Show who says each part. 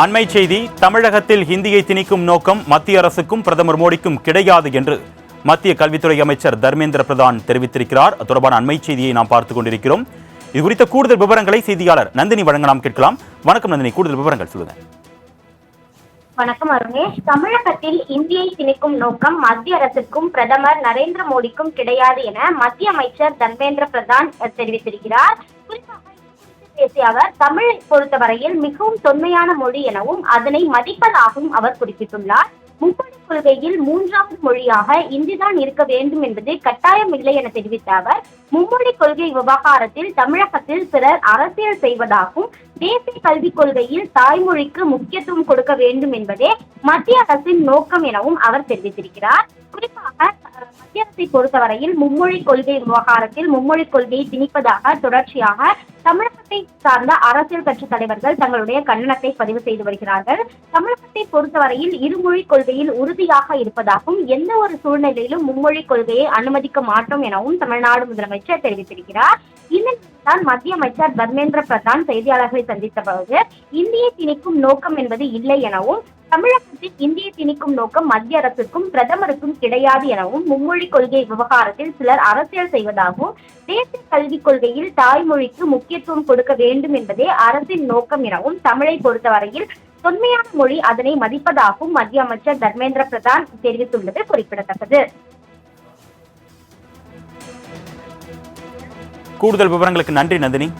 Speaker 1: அண்மை செய்தி தமிழகத்தில் ஹிந்தியை திணிக்கும் நோக்கம் மத்திய அரசுக்கும் பிரதமர் மோடிக்கும் கிடையாது என்று மத்திய கல்வித்துறை அமைச்சர் தர்மேந்திர பிரதான் தெரிவித்திருக்கிறார். அது தொடர்பான அண்மை செய்தியை நாம் பார்த்துக் கொண்டிருக்கிறோம். இது குறித்த கூடுதல் விவரங்களை செய்தியாளர் நந்தினி வழங்க நாம் கேட்கலாம். வணக்கம் நந்தினி கூடுதல் விவரங்கள் சொல்லுங்க.
Speaker 2: வணக்கம் அருணேஷ். தமிழகத்தில் இந்தியை திணிக்கும் நோக்கம் மத்திய அரசுக்கும் பிரதமர் நரேந்திர மோடிக்கும் கிடையாது என மத்திய அமைச்சர் தர்மேந்திர பிரதான் தெரிவித்திருக்கிறார். குறிப்பாக பேசிய அவர் தமிழை பொறுத்தவரையில் மிகவும் தொன்மையான மொழி எனவும் அதனை மதிப்பதாகவும் அவர் குறிப்பிட்டுள்ளார். மும்மொழி கொள்கையில் மூன்றாவது மொழியாக இந்திதான் இருக்க வேண்டும் என்பது கட்டாயம் இல்லை என தெரிவித்த அவர் மும்மொழி கொள்கை விவகாரத்தில் தமிழகத்தில் சிலர் அரசியல் செய்வதாகவும் தேசிய கல்விக் கொள்கையில் தாய்மொழிக்கு முக்கியத்துவம் கொடுக்க வேண்டும் என்பதே மத்திய அரசின் நோக்கம் எனவும் அவர் தெரிவித்திருக்கிறார். குறிப்பாக மத்திய அரசை பொறுத்தவரையில் மும்மொழி கொள்கை விவகாரத்தில் மும்மொழி கொள்கையை திணிப்பதாக தொடர்ச்சியாக தமிழக சார்ந்த அரசியல் கட்சி தலைவர்கள் தங்களுடைய கண்டனத்தை பதிவு செய்து வருகிறார்கள். தமிழகத்தை பொறுத்தவரையில் இருமொழி கொள்கையில் உறுதியாக இருப்பதாகவும் எந்த ஒரு சூழ்நிலையிலும் மும்மொழி கொள்கையை அனுமதிக்க மாட்டோம் எனவும் தமிழ்நாடு முதலமைச்சர் தெரிவித்திருக்கிறார். இந்த தான் மத்திய அமைச்சர் தர்மேந்திர பிரதான் செய்தியாளர்களை சந்தித்த போது இந்தியை திணிக்கும் நோக்கம் என்பது இல்லை எனவும் தமிழகத்தில் இந்தியை திணிக்கும் நோக்கம் மத்திய அரசுக்கும் பிரதமருக்கும் கிடையாது எனவும் மும்மொழி கொள்கை விவகாரத்தில் சிலர் அரசியல் செய்வதாகவும் தேசிய கல்விக் கொள்கையில் தாய்மொழிக்கு முக்கியத்துவம் கொடுக்க வேண்டும் என்பதே அரசின் நோக்கம் எனவும் தமிழை பொறுத்தவரையில் தொன்மையான மொழி அதனை மதிப்பதாகவும் மத்திய அமைச்சர் தர்மேந்திர பிரதான் தெரிவித்துள்ளது குறிப்பிடத்தக்கது.
Speaker 1: கூடுதல் விவரங்களுக்கு நன்றி நந்தினி.